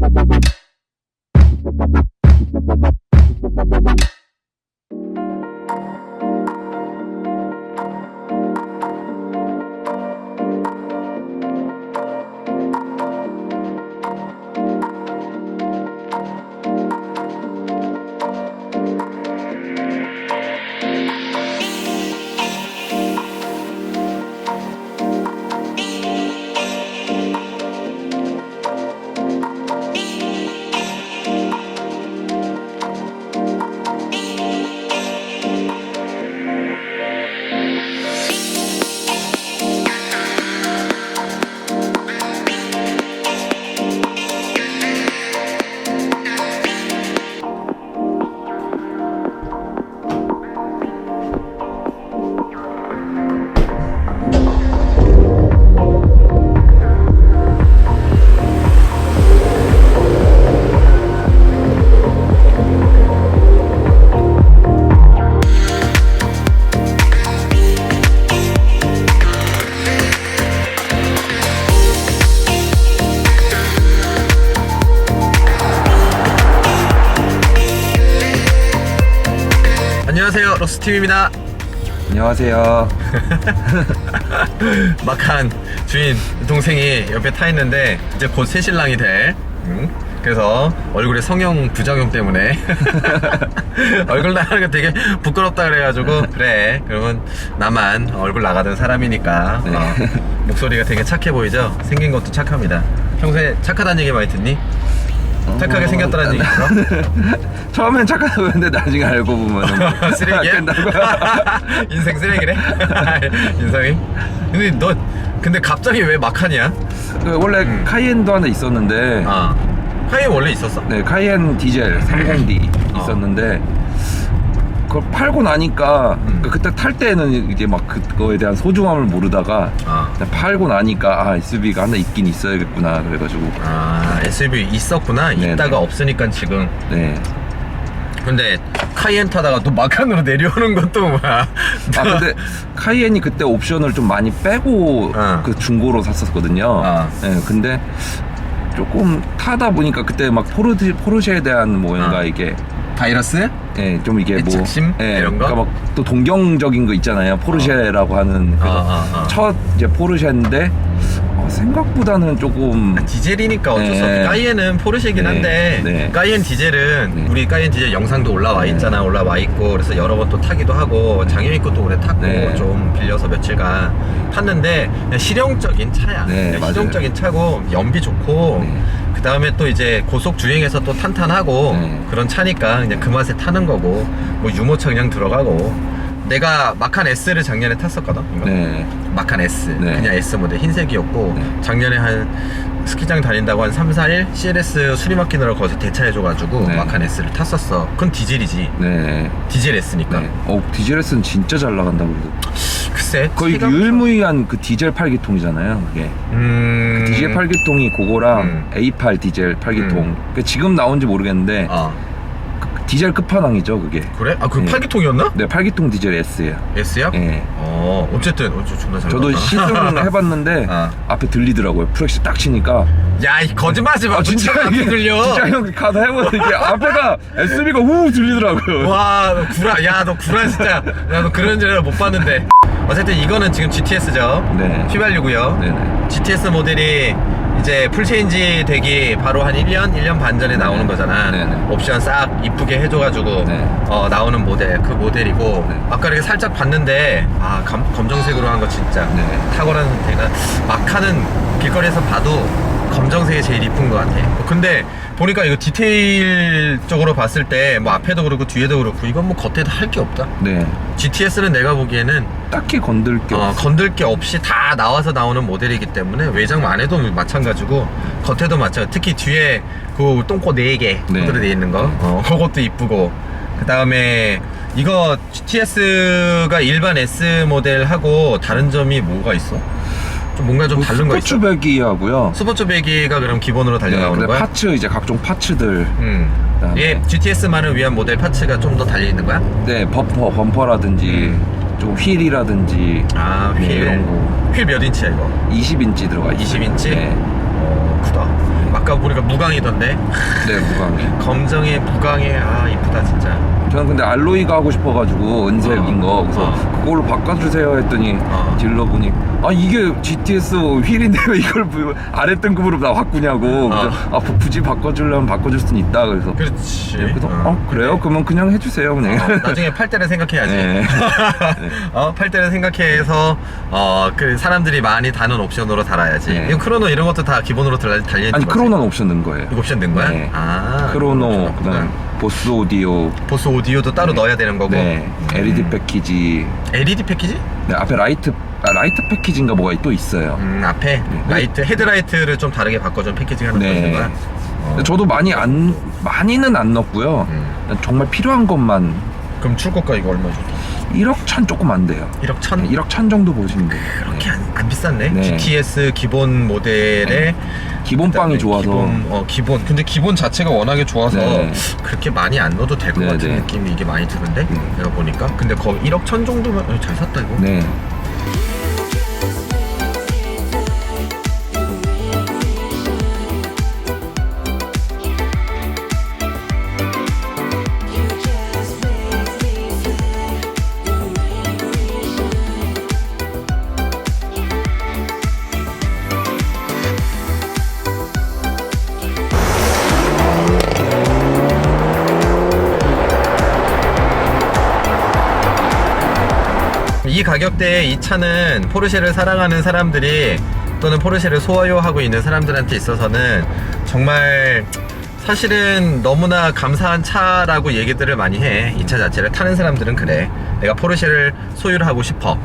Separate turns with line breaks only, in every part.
Thank you. 팀입니다
안녕하세요.
막한 주인 동생이 옆에 타 있는데 이제 곧 새 신랑이 돼 응? 그래서 얼굴에 성형 부작용 때문에 얼굴 나가는 게 되게 부끄럽다 그래가지고 그래 그러면 나만 얼굴 나가던 사람이니까
네.
어, 목소리가 되게 착해 보이죠? 생긴 것도 착합니다 평소에 착하다는 얘기 많이 듣니? 착하게
어,
생겼다는 얘기 들어?
처음엔 착하다고 했는데 나중에 알고 보면
쓰레기야? 인생 쓰레기래? 인성이? 근데 너 근데 갑자기 왜 막하냐?
그 원래
음.
카이엔도 하나 있었는데
아 카이 원래 있었어?
네 카이엔 디젤 30D
어.
있었는데 그걸 팔고 나니까
음.
그 그때 탈 때는 이제 막 그거에 대한 소중함을 모르다가
아,
그냥 팔고 나니까 아 SUV가 하나 있긴 있어야겠구나 그래가지고
아 SUV 있었구나
네네.
있다가 없으니까 지금
네.
근데 카이엔 타다가 또 막한으로 내려오는 것도 뭐야
아 근데 카이엔이 그때 옵션을 좀 많이 빼고
어.
그 중고로 샀었거든요.
어.
네, 근데 조금 타다 보니까 그때 막 포르쉐, 포르쉐에 대한 뭔가
어.
이게
바이러스?
예, 좀 이게 뭐
애착심?
예,
이런 거?
그러니까 막 또 동경적인 거 있잖아요. 포르쉐라고 하는 그래서
어, 어, 어.
첫 이제 포르쉐인데 어, 생각보다는 조금
아, 디젤이니까 어쩔 수 없어.
네.
까이엔은 포르쉐긴
네,
한데
네.
까이엔 디젤은
네.
우리 까이엔 디젤 영상도 올라와
네.
있잖아. 올라와 있고 그래서 여러 번 또 타기도 하고 장현이 것도 오래 탔고
네.
좀 빌려서 며칠간 탔는데 그냥 실용적인 차야.
네,
그냥
맞아요.
실용적인 차고 연비 좋고
네.
그 다음에 또 이제 고속 주행에서 또 탄탄하고
네.
그런 차니까 그냥 그 맛에 타는 거고 뭐 유모차 그냥 들어가고. 내가 마칸 S를 작년에 탔었거든. 이거.
네.
마칸 S
네.
그냥 S 모델 흰색이었고
네.
작년에 한 스키장 다닌다고 한 3, 4일 CLS 수리 맡기느라 거기서 대차해줘가지고
네.
마칸 S를 탔었어 그건 디젤이지
네.
디젤 S니까
네. 어, 디젤 S는 진짜 잘 나간다고 그러더라고요.
글쎄
거의
체감-
유일무이한 그 디젤 8기통이잖아요, 그게.
음...
디젤 8기통이 그거랑
음.
A8 디젤 8기통.
음.
그 지금 나온지 모르겠는데 아그 디젤 끝판왕이죠, 그게.
그래? 아 그럼
네.
8기통이었나?
네, 8기통 디젤 S예요.
S야?
예.
어 어쨌든 어, 저 존나 잘
저도
나왔다.
시승 해봤는데
아.
앞에 들리더라고요. 프렉시 딱 치니까
야, 이 거짓말하지 마.
아, 진짜 이게
들려.
진짜 형 가다 이게 앞에가 SUV가 우 들리더라고요.
와, 너 구라. 야, 너 구라 진짜. 야, 너 그런 줄못 봤는데. 어쨌든 이거는 지금 GTS죠.
네.
휘발유고요.
네네.
GTS 모델이 이제 풀체인지 되기 바로 한 1년, 1년 반 전에 나오는
네.
거잖아.
네네.
옵션 싹 이쁘게 해줘가지고
네.
어, 나오는 모델, 그 모델이고
네.
아까 이렇게 살짝 봤는데 아 감- 검정색으로 한 거 진짜
네.
탁월한 대가 막하는 길거리에서 봐도 검정색이 제일 이쁜 것 같아. 근데 보니까 이거 디테일적으로 봤을 때 뭐 앞에도 그렇고 뒤에도 그렇고 이건 뭐 겉에도 할 게 없다.
네.
GTS는 내가 보기에는
딱히 건들 게
어,
없어.
건들 게 없이 다 나와서 나오는 모델이기 때문에 외장 안에도 마찬가지고 겉에도 마찬가지 특히 뒤에 그 똥꼬 4개
네.
코드로 되어 있는 거 어, 그것도 이쁘고 그 다음에 이거 GTS가 일반 S 모델하고 다른 점이 뭐가 있어? 좀 뭔가 좀 다른 거 있어?
뭐 스포츠 배기하고요.
스포츠 배기가 그럼 기본으로 달려
네,
나오는
근데
거야?
파츠 이제 각종 파츠들.
음.
그다음에-
얘 GTS만을 위한 모델 파츠가 좀 더 달려 있는 거야?
네, 범퍼, 범퍼라든지 좀 휠이라든지
아,
네,
휠.
이런 거.
휠 몇 인치야 이거?
20인치 들어가 있어요.
20 인치?
네.
어, 크다. 아까 보니까 무광이던데.
네 무광이.
검정에 무광에 아 이쁘다 진짜.
저는 근데 알로이가 하고 싶어가지고 은색인 거 그래서
어.
그걸로 바꿔주세요 했더니
어.
딜러분이 아 이게 GTS 휠인데 왜 이걸 부- 아래 등급으로 다 바꾸냐고 그래서 아 부- 굳이 바꿔주려면 바꿔줄 수는 있다 그래서
그렇지.
네, 그래서 어 그래요? 그러면 그냥 해주세요 그냥
어, 나중에 팔 때를 생각해야지.
네.
어, 팔 때를 생각해서 어, 그 사람들이 많이 다는 옵션으로 달아야지.
네.
이거 크로노 이런 것도 다 기본 으로 달려 달려 있는
아니
거지?
크로노는 옵션 넣은 거예요
이거 옵션 된 거야?
네.
아.
크로노. 그다음 보스 오디오
보스 오디오도 따로
네.
넣어야 되는 거고.
네 LED
음.
패키지
LED 패키지?
네, 앞에 라이트 아, 라이트 패키지인가 뭐가 또 있어요
음, 앞에 라이트 헤드라이트를 좀 다르게 바꿔준 패키징 거
네.
있는 거야? 어.
저도 많이 안 많이는 안 넣었고요
음.
정말 필요한 것만
그럼 출고가 이거 얼마 줬다?
1억 천 조금 안 돼요
1억 천?
1억 천 정도 보시면 돼요
그렇게 안, 안 비쌌네.
네.
GTS 기본 모델에
기본 빵이
그다음에
좋아서
기본, 어 기본 근데 기본 자체가 워낙에 좋아서
네.
그렇게 많이 안 넣어도 될것
네,
같은
네.
느낌이 이게 많이 드는데
네.
내가 보니까 근데 거의 1억 천 정도면 어, 잘 샀다 이거
네
가격대에 이 차는 포르쉐를 사랑하는 사람들이 또는 포르쉐를 소유하고 있는 사람들한테 있어서는 정말 사실은 너무나 감사한 차라고 얘기들을 많이 해. 이 차 자체를 타는 사람들은 그래. 내가 포르쉐를 소유를 하고 싶어.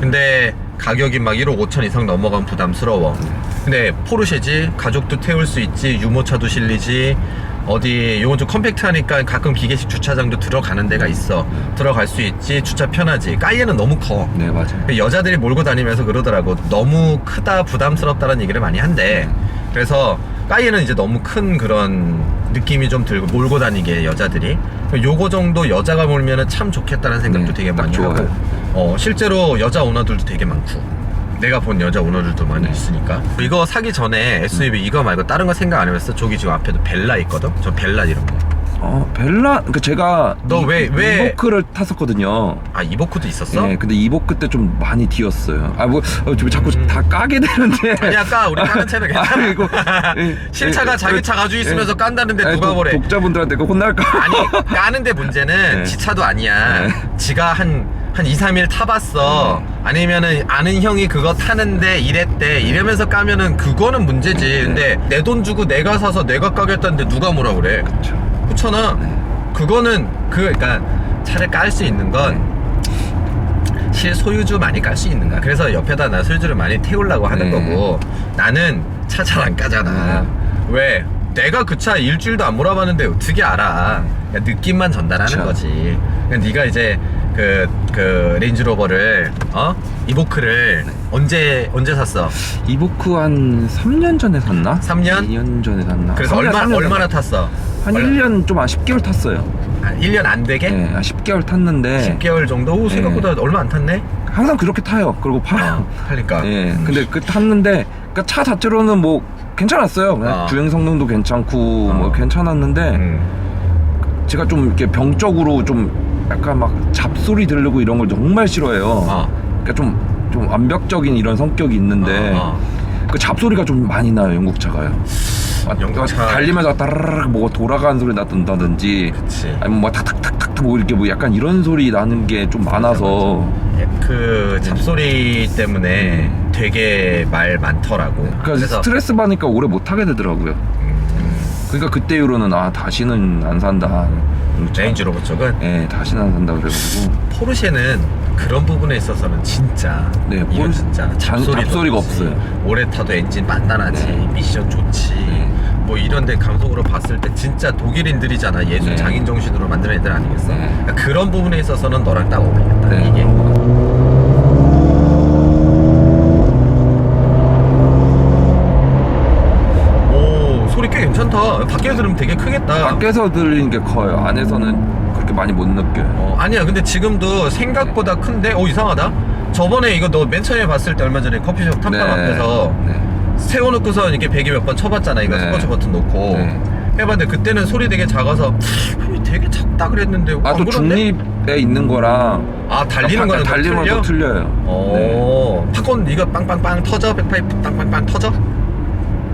근데 가격이 막 1억 5천 이상 넘어가면 부담스러워. 근데 포르쉐지 가족도 태울 수 있지 유모차도 실리지 어디 요건 좀 컴팩트하니까 가끔 기계식 주차장도 들어가는 데가 있어. 들어갈 수 있지. 주차 편하지. 까이에는 너무 커.
네 맞아요.
여자들이 몰고 다니면서 그러더라고. 너무 크다 부담스럽다는 얘기를 많이 한대. 그래서 까이에는 이제 너무 큰 그런 느낌이 좀 들고 몰고 다니게 여자들이. 요거 정도 여자가 몰면은 참 좋겠다는 생각도
네,
되게
딱
많이
좋아요.
하고 어 실제로 여자 오너들도 되게 많고 내가 본 여자 오너들도 많이
네.
있으니까 이거 사기 전에 SUV 이거 말고 다른 거 생각 안 해봤어? 저기 지금 앞에도 벨라 있거든? 저 벨라 이런
어 벨라 그 제가
너
이-
왜- 왜-
이보크를 탔었거든요
거아 이보크도 있었어?
네 근데 이보크 때 좀 많이 뒤었어요 아뭐 어, 좀 자꾸
음.
다 까게 되는데
아니 아까 우리 까는 차는 괜찮아
아, 이거, 예,
실차가
예,
자기
예,
차 가지고 있으면서
예.
깐다는데
아니,
누가
독-
뭐래
독자분들한테 그 혼날까
아니 까는데 문제는
네.
지 차도 아니야
네.
지가 한 한 2, 3일 타봤어. 아니면은 아는 형이 그거 타는데 이랬대. 이러면서 까면은 그거는 문제지.
네.
근데 내 돈 주고 내가 사서 내가 까겠다는데 누가 뭐라 그래?
그렇죠
그렇잖아
네.
그거는 그 그러니까 차를 깔 수 있는 건 실소유주 많이 깔 수 있는 거야. 그래서 옆에다 나 소유주를 많이 태우려고 하는
네.
거고 나는 차 잘 안 까잖아. 왜? 내가 그 차 일주일도 안 몰아봤는데 어떻게 알아? 그냥 느낌만 전달하는
그쵸.
거지. 그러니까 네가 이제 그, 그 레인지로버를 어? 이보크를 언제 언제 샀어?
이보크 한 3년 전에 샀나?
3년?
2년 전에 샀나?
그래서
삼 년,
얼마
삼년
얼마나
전에.
탔어?
한
얼-
1년 좀 한 10개월 탔어요
아, 1년 안 되게?
네, 한 10개월 탔는데
10개월 정도? 오, 생각보다 얼마 안 탔네?
항상 그렇게 타요 그리고 팔아요
하니까.
예,
음.
근데 그 탔는데 그차 자체로는 뭐 괜찮았어요. 그냥
어.
주행 성능도 괜찮고 뭐
어.
괜찮았는데
음.
제가 좀 이렇게 병적으로 좀 약간 막 잡소리 들르고 이런 걸 정말 싫어해요.
어.
그러니까 좀 좀 완벽적인 이런 성격이 있는데
어, 어.
그 잡소리가 좀 많이 나요 영국 차가요. 아,
영국 차-
달리면서 따르르 뭐가 돌아가는 소리 나든다든지
그치.
아니면 뭐 탁탁탁탁 뭐 이렇게 뭐 약간 이런 소리 나는 게 좀 많아서
예, 그 잡소리 때문에 되게 말 많더라고.
그래서 스트레스 받으니까 오래 못 타게 되더라고요.
음,
그러니까 그때 이후로는 아 다시는 안 산다.
레인지로버 쪽은
예, 다시는 안 산다 그래가지고
포르쉐는 그런 부분에 있어서는 진짜
네,
이건
포르-
진짜
잔-
잡소리도
잡소리가. 없어요.
오래 타도 엔진 단단하지
네.
미션 좋지
네.
뭐 이런데 감성으로 봤을 때 진짜 독일인들이잖아 예술
네.
장인 정신으로 만든 애들 아니겠어
네.
그러니까 그런 부분에 있어서는 너랑 딱 어울리겠다
네.
이게 오 소리 꽤 괜찮다 밖에서 들으면 되게 크겠다
밖에서 들리는 게 커요. 안에서는 그렇게 많이 못 느껴요.
어, 아니야 근데 지금도 생각보다 큰데 오 이상하다 저번에 이거 너 맨 처음에 봤을 때 얼마 전에 커피숍 탐방 앞에서
네.
세워놓고서 이렇게 배기 몇번 쳐봤잖아 이거
네.
스포츠 버튼 놓고
네.
해봤는데 그때는 소리 되게 작아서 되게 작다 그랬는데
아또
그런데?
중립에 있는 거랑
아 달리는
바-
거는 또
달리는
틀려?
틀려요. 네.
오 팝콘 이거 빵빵빵 터져 백파이프 빵빵빵 터져?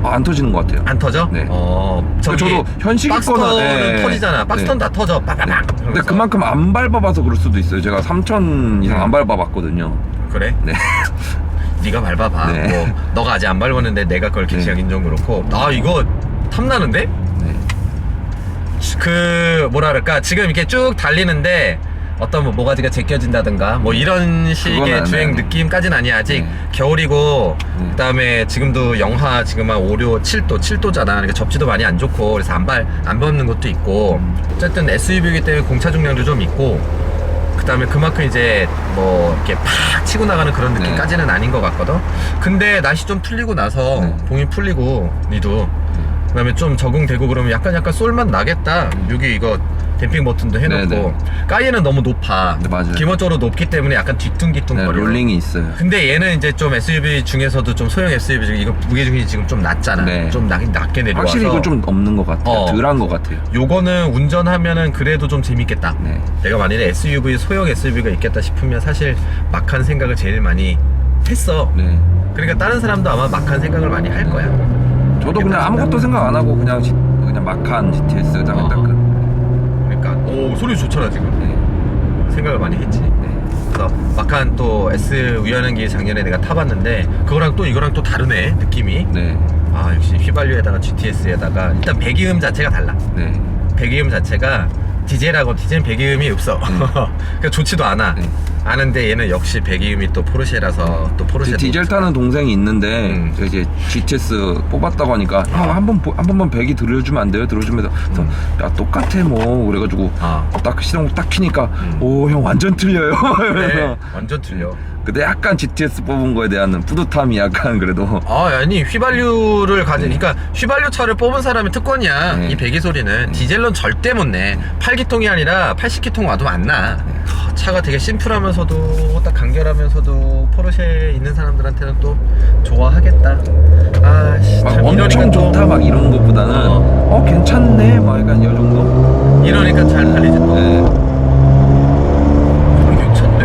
아, 안 터지는 것 같아요.
안 터져?
네.
어 저기
저도 현식이
박스턴은
거는, 네.
터지잖아 박스턴
네.
다 터져 빵빵빵
근데 그만큼 안 밟아봐서 그럴 수도 있어요. 제가 3천 이상 안 밟아봤거든요.
그래?
네.
네가 밟아봐
네.
뭐 너가 아직 안 밟았는데 내가 그걸 개시하긴 좀 그렇고 아 이거 탐나는데?
네.
그 뭐라 그럴까 지금 이렇게 쭉 달리는데 어떤 뭐 모가지가 제껴진다든가 뭐 이런 식의 주행
아니에요.
느낌까지는 아니야 아직
네.
겨울이고
네.
그다음에 지금도 영하 지금 한 5, 6, 7도 7도잖아 그러니까 접지도 많이 안 좋고 그래서 안발 안 밟는 것도 있고
음.
어쨌든 SUV이기 때문에 공차 중량도 좀 있고 그다음에 그만큼 이제 뭐 이렇게 팍 치고 나가는 그런
네.
느낌까지는 아닌 것 같거든 근데 날씨 좀 풀리고 나서
네.
동이 풀리고 니도 그다음에 좀 적응되고 그러면 약간 약간 쏠맛 나겠다. 여기 이거 댐핑 버튼도 해놓고
네,
까이는 너무 높아.
네, 맞아요.
기본적으로 높기 때문에 약간 뒤뚱뒤뚱
네,
거려.
롤링이 있어요.
근데 얘는 이제 좀 SUV 중에서도 좀 소형 SUV 중에 이거 무게 중이 지금 좀 낮잖아.
네.
좀 낮, 낮게 내려와서.
확실히 이건 좀 없는 것 같아요.
어.
덜한 것 같아요.
요거는 운전하면은 그래도 좀 재밌겠다.
네.
내가 만일에 SUV 소형 SUV가 있겠다 싶으면 사실 막한 생각을 제일 많이 했어.
네.
그러니까 다른 사람도 아마 막한 생각을 많이 할 거야.
저도 그냥 아무것도 생각 안 하고 그냥 지- 그냥 막한 GTS
어.
그냥 딱 그.
오 소리 좋잖아 지금.
네.
생각을 많이 했지.
네.
그래서 막한 또 S 우연한기 작년에 내가 타봤는데 그거랑 또 이거랑 또 다르네 느낌이.
네.
아 역시 휘발유에다가 GTS에다가 일단 배기음 자체가 달라.
네.
배기음 자체가 디젤하고 디젤은 배기음이 없어. 그러니까 좋지도 않아.
네.
아는데 얘는 역시 배기음이 또 포르쉐라서 또 포르쉐
제 디젤 타는 동생이 있는데
음.
제가 이제 GTS 뽑았다고 하니까 형 한번 한 번만 배기 들어주면 안 돼요? 들어주면서
음.
야 똑같아 뭐 그래가지고
아
딱 시동 딱 키니까
음.
오형 완전 틀려요. 그래서
완전 틀려.
근데 약간 GTS 뽑은 거에 대한 뿌듯함이 약간 그래도
아, 아니 휘발유를 가진 그러니까 휘발유 차를 뽑은 사람이 특권이야.
네.
이 배기 소리는 디젤로는 절대 못 내. 8기통이 아니라 80기통 와도 안 나. 아, 차가 되게 심플하면서도 딱 간결하면서도 포르쉐에 있는 사람들한테는 또 좋아하겠다. 아, 씨, 막참
엄청 좋다 막 이런 것보다는
어.
어, 괜찮네 막 약간 이 정도.
이러니까 잘 달리지 또.
네.
어, 괜찮네.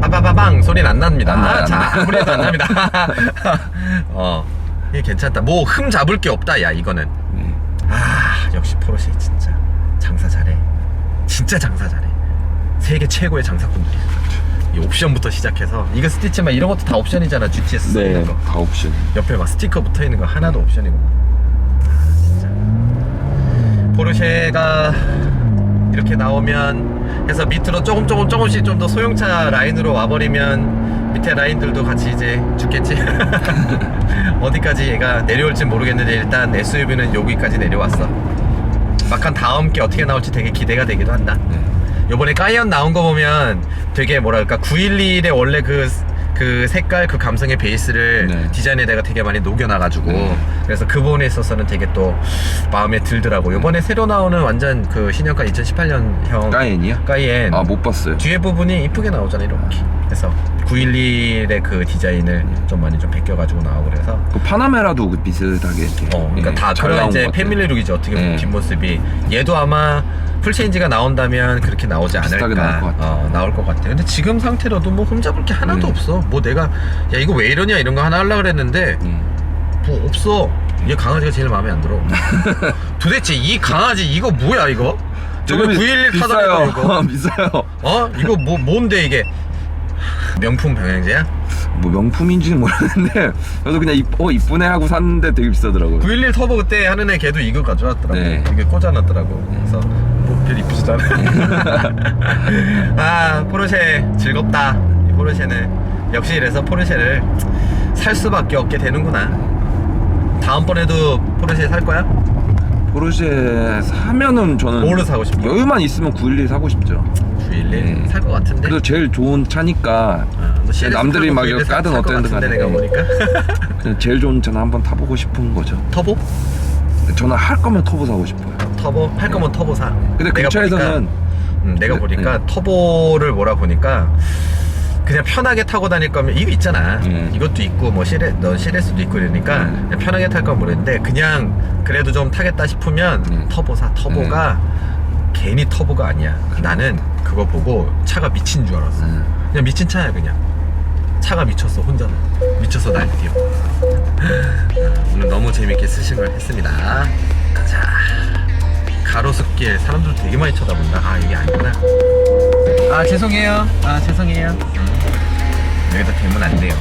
빠바바방 소리는 안 납니다.
안 나요, 안
자,
나요.
아무래도 안 납니다. 어, 이게 괜찮다. 뭐 흠 잡을 게 없다, 야 이거는.
네.
아, 역시 포르쉐 진짜 장사 잘해. 진짜 장사 잘해. 세계 최고의 장사꾼들이야. 이 옵션부터 시작해서 이거 스티치 막 이런 것도 다 옵션이잖아 GTS
네.
이런 거.
다 옵션.
옆에 막 스티커 붙어 있는 거 하나도 옵션이고. 아, 진짜. 포르쉐가 이렇게 나오면 해서 밑으로 조금 조금 조금씩 좀 더 소형차 라인으로 와버리면 밑에 라인들도 같이 이제 죽겠지. 어디까지 얘가 내려올지 모르겠는데 일단 SUV는 여기까지 내려왔어. 막한 다음 게 어떻게 나올지 되게 기대가 되기도 한다.
네.
요번에 까이언 나온 거 보면 되게 뭐랄까 911의 원래 그, 그 색깔 그 감성의 베이스를
네.
디자인에다가 되게 많이 녹여놔가지고
네.
그래서 그 부분에 있어서는 되게 또 마음에 들더라고 요번에 새로 나오는 완전 그 신형가 2018년형
까이엔이요?
까이엔
아 못 봤어요.
뒤에 부분이 이쁘게 나오잖아 이렇게 그래서 911의 그 디자인을
네.
좀 많이 좀 베껴가지고 나오고 그래서
그 파나메라도 그 비슷하게 이렇게.
어, 그러니까
예,
다
잘
그런
나온
이제
것 같아요.
패밀리룩이죠 어떻게 보면
네.
뒷모습이 얘도 아마 풀체인지가 나온다면 그렇게 나오지
비슷하게
않을까
나올 것 같아요.
어, 나올 것 같아 근데 지금 상태로도 뭐 흠잡을 게 하나도
네.
없어 뭐 내가 야 이거 왜 이러냐 이런 거 하나 하려고 그랬는데
예.
뭐 없어 얘 강아지가 제일 마음에 안 들어 도대체 이 강아지 이거 뭐야 이거 저거
이거
911 타던 거 이거
비싸요.
어 이거 뭐 뭔데 이게 명품 병행제야?
뭐 명품인지는 모르겠는데 저도 그냥 이, 어 이쁘네 하고 샀는데 되게 비싸더라고요.
911 터보 그때 하는 애 걔도 이거 가져왔더라고
네.
이게 꽂아놨더라고 그래서 뭐별 이쁘지도 않아 아 포르쉐 즐겁다 이 포르쉐는 역시 이래서 포르쉐를 살 수밖에 없게 되는구나 다음번에도 포르쉐 살 거야?
포르쉐 사면은 저는
뭐를 사고 싶어?
여유만 있으면 911 사고 싶죠.
911
네.
살것 같은데?
그래도 제일 좋은 차니까
아, 너 CLS
남들이 막
타고
이거
911
까든
살것 같은데
간에.
내가 보니까
그냥 제일 좋은 차는 한번 타보고 싶은 거죠.
터보?
저는 할 거면 터보 사고 싶어요.
터보? 할 거면 터보 사
근데
내가
근처에서는
보니까 음, 내가
네,
보니까
음.
터보를 몰아 보니까 그냥 편하게 타고 다닐 거면 이거 있잖아.
음.
이것도 있고 뭐 시레 넌 시레스도 있고 이러니까
음.
그냥 편하게 탈 건 모르는데 그냥 그래도 좀 타겠다 싶으면
음.
터보사. 터보가 괜히 터보가 아니야. 나는 그거 보고 차가 미친 줄 알았어.
음.
그냥 미친 차야 그냥. 차가 미쳤어 혼자는. 미쳐서 날뛰어. 아, 오늘 너무 재밌게 스싱을 했습니다. 자 가로수길 사람들 되게 많이 쳐다본다. 아 이게 아니구나. 아 죄송해요. 아 죄송해요. 음. 여기다 대면 안 돼요.